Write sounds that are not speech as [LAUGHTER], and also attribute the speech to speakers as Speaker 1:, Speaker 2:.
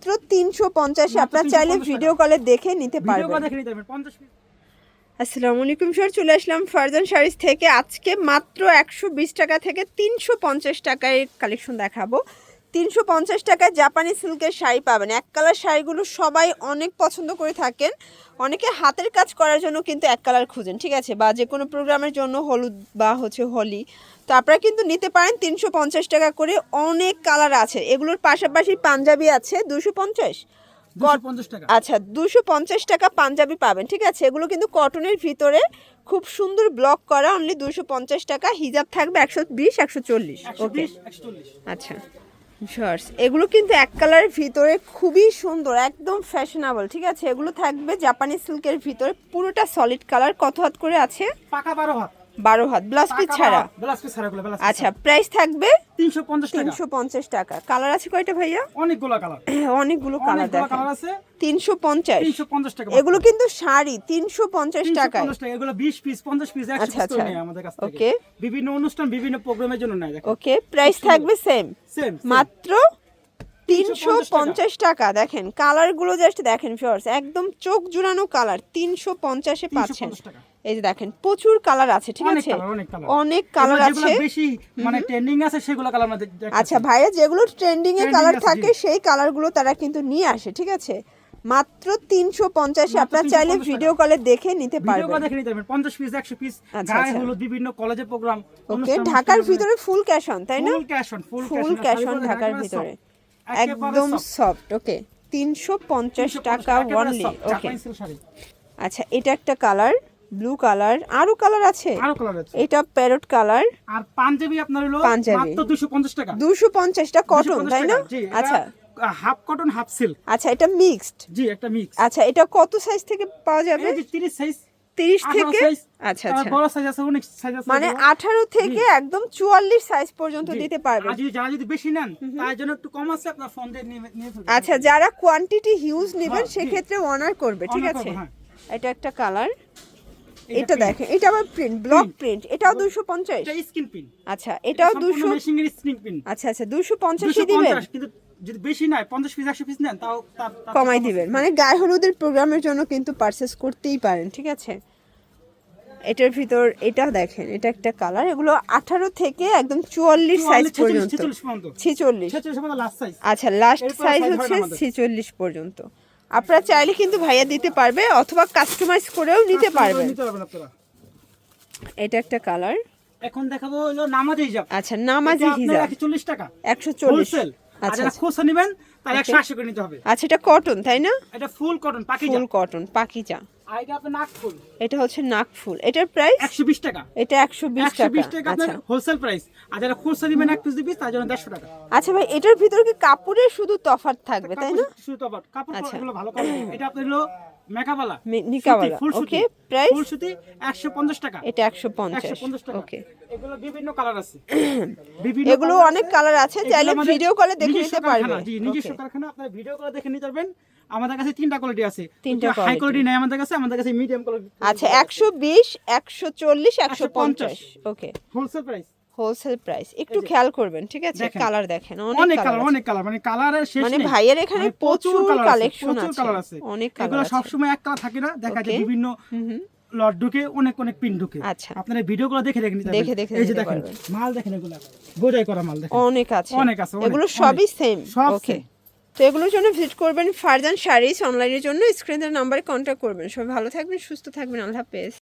Speaker 1: মাত্র তিনশো পঞ্চাশে। আপনার চাইলে ভিডিও কলে দেখে নিতে পারবেন। আসসালামু আলাইকুম স্যার চলে আসলাম ফারজান শাড়িস থেকে। আজকে মাত্র একশো বিশ টাকা থেকে তিনশো পঞ্চাশ টাকায় কালেকশন দেখাবো। তিনশো পঞ্চাশ টাকায় জাপানি সিল্কের শাড়ি পাবেন। এক কালার শাড়িগুলো সবাই অনেক পছন্দ করে থাকেন। অনেকে হাতের কাজ করার জন্য কিন্তু এক কালার খুঁজেন ঠিক আছে? বা যে কোনো প্রোগ্রামের জন্য হলুদ বা হচ্ছে হোলি। তো আপনারা কিন্তু নিতে পারেন তিনশো পঞ্চাশ টাকা করে। অনেক কালার আছে। এগুলোর পাশাপাশি পাঞ্জাবি আছে। দুশো পঞ্চাশ?
Speaker 2: টাকা।
Speaker 1: আচ্ছা দুশো পঞ্চাশ টাকা পাঞ্জাবি পাবেন ঠিক আছে? এগুলো কিন্তু কটনের ভিতরে খুব সুন্দর ব্লক করা। অনলি দুশো পঞ্চাশ টাকা। হিজাব থাকবে একশো বিশ একশো চল্লিশ।
Speaker 2: একশো
Speaker 1: ওকে
Speaker 2: বিশ একশো চল্লিশ।
Speaker 1: আচ্ছা। শর্টস এগুলো কিন্তু এক কালারের ভিতরে খুবই সুন্দর, একদম ফ্যাশনেবল ঠিক আছে? এগুলো থাকবে জাপানি সিল্কের ভিতরে, পুরোটা সলিড কালার কত হাত করে আছে?
Speaker 2: পাকা বারো হাত।
Speaker 1: বারো হাত। ব্লাউজ পিস ছাড়া? আচ্ছা প্রাইস থাকবে
Speaker 2: তিনশো পঞ্চাশ টাকা।
Speaker 1: কালার আছে কয়টা ভাইয়া?
Speaker 2: অনেকগুলো কালার [CLEARS THROAT]
Speaker 1: অনেকগুলো কালার তিনশো পঞ্চাশ।
Speaker 2: টাকা।
Speaker 1: এগুলো কিন্তু শাড়ি তিনশো পঞ্চাশ
Speaker 2: টাকা। এগুলো বিশ পিস পঞ্চাশ পিস
Speaker 1: আচ্ছা, আচ্ছা।
Speaker 2: আমাদের কাছ
Speaker 1: Okay.
Speaker 2: বিভিন্ন অনুষ্ঠান বিভিন্ন প্রোগ্রামের জন্য নেয়
Speaker 1: ওকে প্রাইস থাকবে সেম
Speaker 2: সেম
Speaker 1: মাত্র তিনশো পঞ্চাশ টাকা দেখেন কালারগুলো জাস্ট দেখেন ফিওর্স একদম চোখ জুড়ানো কালার তিনশো পঞ্চাশে পাচ্ছেন। এই যে দেখেন প্রচুর কালার আছে ঠিক আছে?
Speaker 2: অনেক কালার
Speaker 1: আছে।
Speaker 2: বেশি মানে ট্রেন্ডিং আছে সেগুলো কালার
Speaker 1: আচ্ছা ভাইয়া যেগুলো ট্রেন্ডিং এ কালার থাকে। সেই কালারগুলো তারা কিন্তু নিয়ে আসে ঠিক আছে? মাত্র তিনশো পঞ্চাশে আপনার চাইলে ভিডিও কলে দেখে নিতে পারবেন।
Speaker 2: দেখে নিতে পারবেন পঞ্চাশ পিস একশো পিস
Speaker 1: আচ্ছা,
Speaker 2: গায়ে
Speaker 1: আচ্ছা।
Speaker 2: হলুদ বিভিন্ন কলেজের প্রোগ্রাম
Speaker 1: ওকে ঢাকার ভিতরে ফুল ক্যাশ অন তাই না?
Speaker 2: Full cash on full
Speaker 1: cash on ঢাকার ভিতরে একদম সফট ওকে তিনশো পঞ্চাশ টাকা অনলি ওকে আচ্ছা এটা একটা কালার ব্লু কালার আরও কালার আছে?
Speaker 2: আরও কালার আছে।
Speaker 1: এটা প্যারট কালার
Speaker 2: আর পাঞ্জাবি আপনার হলো
Speaker 1: পাঞ্জাবি।
Speaker 2: মাত্র 250 টাকা।
Speaker 1: দুশো পঞ্চাশটা কটন তাই না? আচ্ছা।
Speaker 2: হাফ কটন হাফ সিল্ক
Speaker 1: আচ্ছা এটা মিক্সড
Speaker 2: জি একটা মিক্স
Speaker 1: আচ্ছা এটা কত সাইজ থেকে পাওয়া যাবে?
Speaker 2: এই যে 30 সাইজ
Speaker 1: তিরিশ থেকে আচ্ছা আচ্ছা।
Speaker 2: বড় সাইজ আছে অনেক সাইজ আছে
Speaker 1: মানে আঠারো থেকে একদম চুয়াল্লিশ সাইজ পর্যন্ত দিতে পারবেন
Speaker 2: আর যদি যারা যদি বেশি নেন তার জন্য একটু কম আছে আপনার ফোন দিয়ে নিয়ে নিয়ে
Speaker 1: আচ্ছা যারা কোয়ান্টিটি হিউজ নেবেন
Speaker 2: হ্যাঁ,
Speaker 1: সেক্ষেত্রে অনার করবে ঠিক আছে?
Speaker 2: হ্যাঁ।
Speaker 1: এটা একটা কালার
Speaker 2: এটা
Speaker 1: দেখেন এটা আবার প্রিন্ট ব্লক প্রিন্ট এটাও
Speaker 2: এটা স্ক্রিন
Speaker 1: আচ্ছা এটাও দুশো
Speaker 2: মেশিং এর স্ক্রিন পিন
Speaker 1: আচ্ছা আচ্ছা দিবেন।
Speaker 2: কিন্তু যদি বেশি নাই 50 পিস 100 পিস নেন তাও তার তার
Speaker 1: কমাই দিবেন। মানে গায়ে হলুদের প্রোগ্রামের জন্য কিন্তু পারচেস করতেই পারেন ঠিক আছে? এটার ভিতর এটা দেখেন এটা একটা কালার এগুলো আঠারো থেকে একদম চুয়াল্লিশ সাইজ
Speaker 2: 44,
Speaker 1: পর্যন্ত।
Speaker 2: 46 পর্যন্ত।
Speaker 1: ছিচল্লিশ।
Speaker 2: 46 পর্যন্ত লাস্ট সাইজ
Speaker 1: আচ্ছা লাস্ট সাইজ হচ্ছে। ছিচল্লিশ পর্যন্ত। আপনারা চাইলে কিন্তু ভাইয়া দিতে পারবে অথবা কাস্টমাইজ করেও নিতে পারবেন। এটা একটা কালার
Speaker 2: এখন দেখাবো হলো নামাজি হিজাব।
Speaker 1: আচ্ছা নামাজি হিজাব।
Speaker 2: চল্লিশ টাকা।
Speaker 1: একশো চল্লিশ।
Speaker 2: হোলসেল আর
Speaker 1: আচ্ছা
Speaker 2: যারা নেবেন তার
Speaker 1: Okay.
Speaker 2: একশো আশি করে নিতে হবে।
Speaker 1: আচ্ছা এটা কটন তাই না?
Speaker 2: এটা ফুল কটন পাখি
Speaker 1: ফুল কটন পাকিজা।
Speaker 2: এটা
Speaker 1: হচ্ছে নাকফুল এটার প্রাইস
Speaker 2: একশো বিশ টাকা।
Speaker 1: এটা একশো বিশ
Speaker 2: একশো
Speaker 1: টাকা।
Speaker 2: 120 টাকা আপনার
Speaker 1: আচ্ছা।
Speaker 2: হোলসেল প্রাইস আর যারা খুচরা নেবেন এক পিস দিবি তার জন্য দেড়শো টাকা।
Speaker 1: আচ্ছা ভাই এটার ভিতর কি কাপড়ের শুধু তফাৎ থাকবে তাই না?
Speaker 2: শুধু আবার কাপড়
Speaker 1: আচ্ছা।
Speaker 2: ভালো কাপড় এটা আপনার হলো মেকাবালা
Speaker 1: মে- নিকাওয়ালা। Okay, price?
Speaker 2: ফুল সুতি একশো পঞ্চাশ টাকা।
Speaker 1: এটা একশো পঞ্চাশ।
Speaker 2: একশো পঞ্চাশ টাকা।
Speaker 1: ওকে।
Speaker 2: এগুলো বিভিন্ন কালার আছে। [CLEARS THROAT] বিভিন্ন
Speaker 1: এগুলো অনেক কালার আছে চাইলে ভিডিও কলে দেখে নিতে পারবে।
Speaker 2: কারখানা, জি নিজস্ব কারখানা। আপনারা ভিডিও করে দেখে নিতে পারবেন। আমাদের কাছে তিনটা কোয়ালিটি আছে।
Speaker 1: তিনটা
Speaker 2: হাই কোয়ালিটি নেই আমাদের কাছে আমাদের কাছে মিডিয়াম কোয়ালিটি
Speaker 1: আচ্ছা একশো বিশ একশো চল্লিশ একশো পঞ্চাশ। Okay.
Speaker 2: Wholesale price
Speaker 1: wholesale price একটু খেয়াল করবেন ঠিক আছে? কালার দেখেন
Speaker 2: অনেক কালার অনেক কালার মানে কালারের শেষ
Speaker 1: মানে ভাইয়ের এখানে
Speaker 2: মানে
Speaker 1: প্রচুর
Speaker 2: colour আছে,
Speaker 1: কালেকশন
Speaker 2: প্রচুর
Speaker 1: আছে।
Speaker 2: কালার আছে।
Speaker 1: অনেক কালার আছে।
Speaker 2: সবসময় এক কালার থাকে না দেখা যায় বিভিন্ন লট ঢুকে অনেক অনেক পিন ঢুকে।
Speaker 1: আচ্ছা।
Speaker 2: আপনারা ভিডিও গুলো দেখে দেখে নিতে
Speaker 1: দেখে। দেখে
Speaker 2: এই যে দেখেন মাল দেখেন এগুলো। বোঝাই করা মাল দেখেন।
Speaker 1: অনেক আছে।
Speaker 2: অনেক আছে,
Speaker 1: এগুলো সবই সেম ওকে তো এগুলোর জন্য ভিজিট করবেন ফারজান শাড়িজ অনলাইনের জন্য। স্ক্রিনের নাম্বারে কন্ট্যাক্ট করবেন। সবাই ভালো থাকবেন সুস্থ থাকবেন। আল্লাহ হাফেজ।